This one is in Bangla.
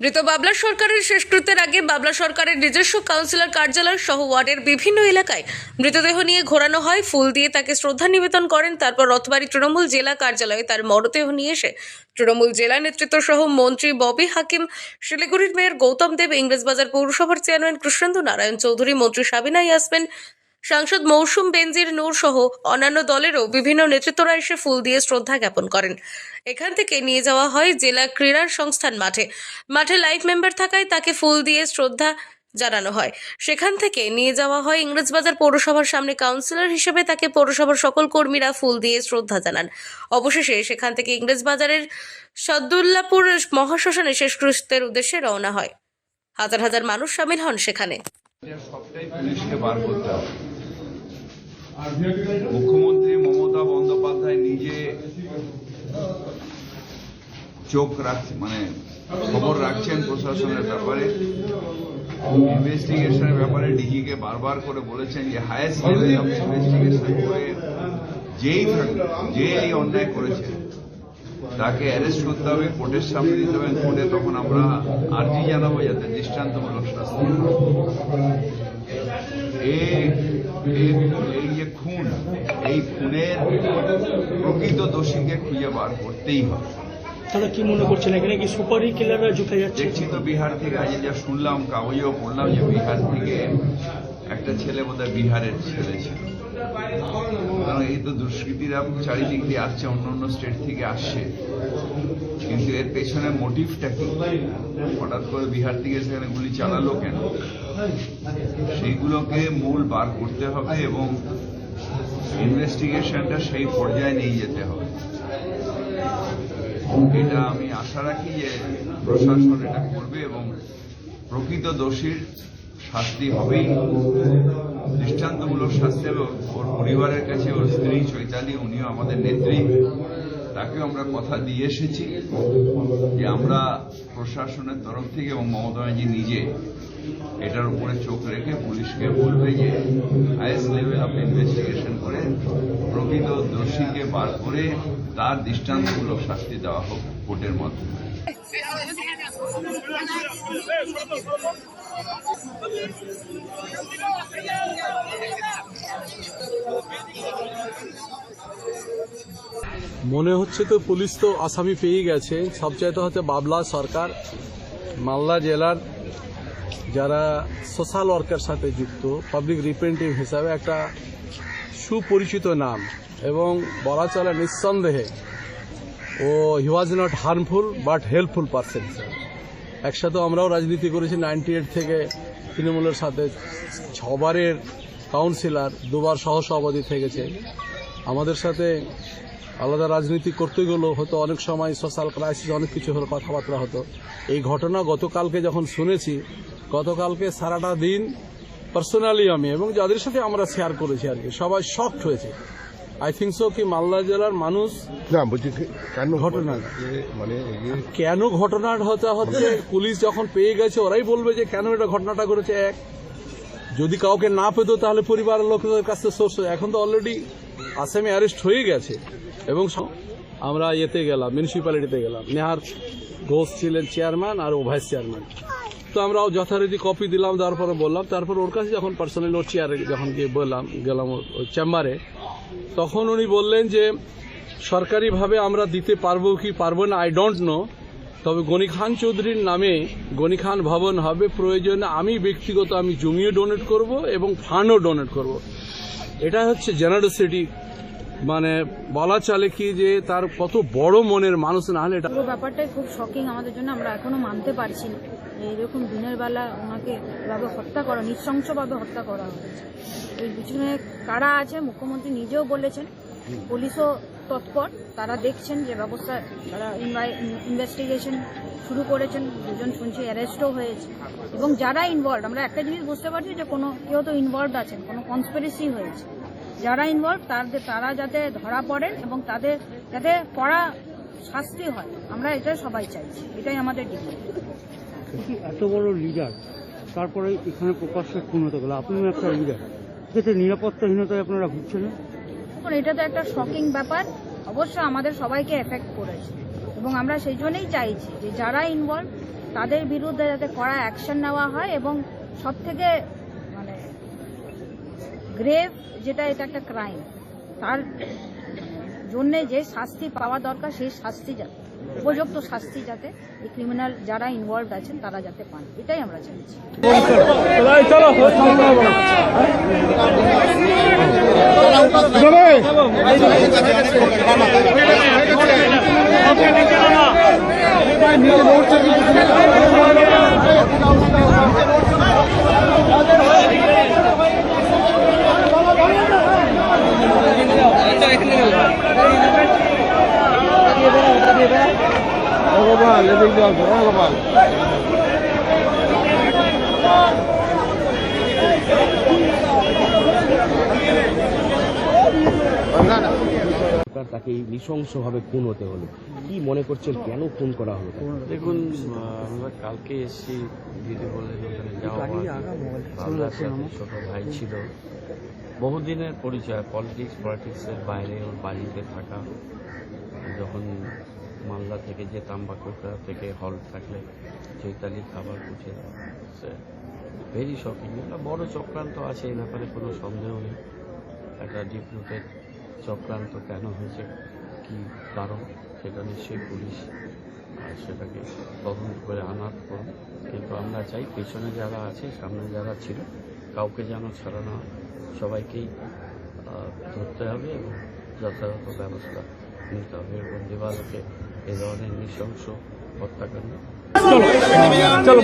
মৃত বাবলা সরকারের শেষকৃত্যের আগে বাবলা সরকারের নিজস্ব কাউন্সিলর কার্যালয় সহ ওয়ার্ডের বিভিন্ন এলাকায় মৃতদেহ নিয়ে ঘোরানো হয়। ফুল দিয়ে তাকে শ্রদ্ধা নিবেদন করেন। তারপর রথবাড়ি তৃণমূল জেলা কার্যালয়ে তার মরদেহ নিয়ে এসে তৃণমূল জেলা নেতৃত্ব সহ মন্ত্রী ববি হাকিম, শিলিগুড়ির মেয়র গৌতম দেব, ইংরেজবাজার পৌরসভার চেয়ারম্যান কৃষ্ণেন্দু নারায়ণ চৌধুরী, মন্ত্রী সাবিনা ইয়াসমিন সাংসদ মৌসুম বেনজির নূর সহ অন্যান্য দলেরও বিভিন্ন নেতৃত্বরা এসে ফুল দিয়ে শ্রদ্ধা জ্ঞাপন করেন। এখান থেকে নিয়ে যাওয়া হয় জেলা ক্রীড়ার সংস্থান মাঠে। মাঠে লাইফ মেম্বার থাকায় তাকে ফুল দিয়ে শ্রদ্ধা জানানো হয়। সেখান থেকে নিয়ে যাওয়া হয় ইংরেজবাজার পৌরসভার সামনে কাউন্সিলর হিসেবে তাকে পৌরসভার সকল কর্মীরা ফুল দিয়ে শ্রদ্ধা জানান। অবশেষে সেখান থেকে ইংরেজবাজারের সদ্দুল্লাপুর মহাশ্মশানে শেষকৃত্যের উদ্দেশ্যে রওনা হয়। হাজার হাজার মানুষ সামিল হন সেখানে। সবটাই পুলিশকে বার করতে হবে। মুখ্যমন্ত্রী মমতা বন্দ্যোপাধ্যায় নিজে চোখ রাখছেন মানে খবর রাখছেন প্রশাসনের ব্যাপারে ইনভেস্টিগেশনের ব্যাপারে ডিজিকে বারবার করে বলেছেন যে হায়েস্ট লেভেল অফ ইনভেস্টিগেশন করে যেই থাকবে যে এই অন্যায় করেছে, তাকে অ্যারেস্ট করতে হবে কোর্টের সামনে দিতে হবে কোর্টে তখন আমরা আর্জি জানাব যাতে দৃষ্টান্তমূলক শাস্তি হয়। এই এই- এই যে খুন এই খুনের প্রকৃত দোষীকে খুঁজে বার করতেই হবে। তারা কি মনে করছেন? এখানে কি সুপারি কিলাররা ঢুকে যাচ্ছে? দেখছি তো বিহার থেকে আজ যা শুনলাম কাগজেও পড়লাম যে বিহার থেকে একটা ছেলে বোধহয় বিহারের ছেলে ছিল। এই তো দুষ্কৃতীরা চারিদিক দিয়ে আসছে অন্য অন্য স্টেট থেকে আসছে। কিন্তু এর পেছনে মোটিভটা কি? হঠাৎ করে বিহার থেকে সেখানে গুলি চালালো কেন? সেইগুলোকে মূল বার করতে হবে এবং ইনভেস্টিগেশনটা সেই পর্যায়ে নিয়ে যেতে হবে। এটা আমি আশা রাখি যে প্রশাসন এটা করবে এবং প্রকৃত দোষীর শাস্তি হবেই। দৃষ্টান্তমূলক শাস্তি হবে ওর- পরিবারের কাছে ওর স্ত্রী চৈতালি, উনিও আমাদের নেত্রী, তাকেও আমরা কথা দিয়ে এসেছি যে আমরা প্রশাসনের তরফ থেকে এবং মমতা নিজে এটার উপরে চোখ রেখে পুলিশকে বলবে যে হাইস্ট লেভেল অফ ইনভেস্টিগেশন করে প্রকৃত দোষীকে বার করে তার দৃষ্টান্তমূলক শাস্তি দেওয়া হোক কোর্টের মাধ্যমে। মনে হচ্ছে তো পুলিশ তো আসামি পেয়ে গেছে। সবচাইতে হচ্ছে বাবলা সরকার, মালদা জেলার যারা সোশ্যাল ওয়ার্কের সাথে যুক্ত, পাবলিক রিপ্রেজেন্টেটিভ হিসাবে একটা সুপরিচিত নাম এবং বলা চলে নিঃসন্দেহে ও he was not harmful but helpful person একসাথে আমরাও রাজনীতি করেছি নাইনটি এইট থেকে তৃণমূলের সাথে। ছবারের কাউন্সিলর দুবার সহসভাপতি থেকেছে। আমাদের সাথে আলাদা রাজনীতি করতে গেলেও হয়তো অনেক সময় সোশ্যাল ক্রাইসিস অনেক কিছু হলো, কথাবার্তা হতো। এই ঘটনা গতকালকে যখন শুনেছি, গতকালকে সারাটা দিন পার্সোনালি আমি এবং যাদের সাথে আমরা শেয়ার করেছি আর কি, সবাই শকড হয়েছে। আই থিঙ্ক সো কি মালদা জেলার মানুষ না বলছি কেন ঘটনা। মানে কেন ঘটনাটা হতে হচ্ছে? পুলিশ যখন পেয়ে গেছে ওরাই বলবে যে কেন এটা ঘটনাটা করেছে এক। যদি কাউকে না পেত তাহলে পরিবারের লোকদের কাছে সোর্স এখন তো অলরেডি আসামি অ্যারেস্ট হয়ে গেছে। এবং আমরা ইয়েতে গেলাম মিউনিসিপ্যালিটিতে গেলাম। নেহার ঘোষ ছিলেন চেয়ারম্যান আর ও ভাইস চেয়ারম্যান তো আমরাও যথারীতি কপি দিলাম তারপরে বললাম। তারপর ওর কাছে যখন পার্সোনালি ওর চেয়ারে যখন গিয়ে বললাম গেলাম ওর চেম্বারে তখন উনি বললেন যে, সরকারিভাবে আমরা দিতে পারব কি পারব না আই ডোন্ট নো তবে গনি খান চৌধুরীর নামে গনি খান ভবন হবে প্রয়োজনে আমি ব্যক্তিগত আমি জমিও ডোনেট করব এবং ফান্ডও ডোনেট করব। এটা হচ্ছে জেনারোসিটি মানে বলা চলে কি যে তার কত বড় মনের মানুষ না হলে এটা পুরো ব্যাপারটাই খুব শকিং আমাদের জন্য, আমরা এখনও মানতে পারছি না। যে এরকম দিনের বেলা ওনাকে এভাবে হত্যা করা, নৃশংসভাবে হত্যা করা হয়েছে। এর পিছনে কারা আছে, মুখ্যমন্ত্রী নিজেও বলেছেন, পুলিশও তৎপর, তারা দেখছেন যে ব্যবস্থা, তারা ইনভেস্টিগেশন শুরু করেছেন, দুজন শুনছি অ্যারেস্টও হয়েছে। এবং যারা ইনভলভ আমরা একটা জিনিস বুঝতে পারছি যে কোনো, কেউ তো ইনভলভ আছেন, কোনো কনস্পিরেসি হয়েছে। যারা ইনভলভ তাদের তারা যাতে ধরা পড়েন এবং তাদের যাতে কড়া শাস্তি হয় আমরা এটা সবাই চাইছি। এটাই আমাদের ডিমান্ড। এত বড় লিডার তারপরে এখানে প্রকাশ্যে খুন হতে গেল আপনিও একটা লিডার এতে নিরাপত্তাহীনতায় আপনারা ভুগছেন এটা তো একটা শকিং ব্যাপার। অবশ্য আমাদের সবাইকে এফেক্ট করেছে। এবং আমরা সেই জন্যই চাইছি যে যারা ইনভলভ তাদের বিরুদ্ধে যাতে কড়া অ্যাকশন নেওয়া হয় এবং সব থেকে গ্রেভ, যেটা এটা একটা ক্রাইম তার জন্যে যে শাস্তি পাওয়া দরকার, সেই শাস্তি যাতে উপযুক্ত শাস্তি যাতে এই ক্রিমিনাল যারা ইনভলভ আছেন, তারা যাতে পান। এটাই আমরা চাইছি। তাকে এই নৃশংসভাবে খুন হতে হলো। কি মনে করছেন কেন খুন করা হলো দেখুন আমরা কালকে এসেছি দিদি বললেন ওখানে যাওয়া ছোট ভাই ছিল। বহুদিনের পরিচয় পলিটিক্স পলিটিক্সের বাইরে ওর বাড়িতে থাকা। যখন মালদা থেকে যেতাম বা কলকাতা থেকে হল থাকলে চৈতালি খাবার পুছে সে ভেরি শকিং একটা বড় চক্রান্ত আছে, এই ব্যাপারে কোনো সন্দেহ নেই। একটা ডিপুটেড চক্রান্ত কেন হয়েছে, কি কারণ, সেটা নিশ্চয়ই পুলিশ, আর সেটাকে তদন্ত করে আনার করুন কিন্তু আমরা চাই পেছনে যারা আছে, সামনে যারা ছিল, কাউকে যেন ছাড়ানো সবাইকেই ধরতে হবে এবং যথাযথ ব্যবস্থা নিতে হবে। এবং দিবালোকে এ ধরনের নৃশংস হত্যাকাণ্ড চলো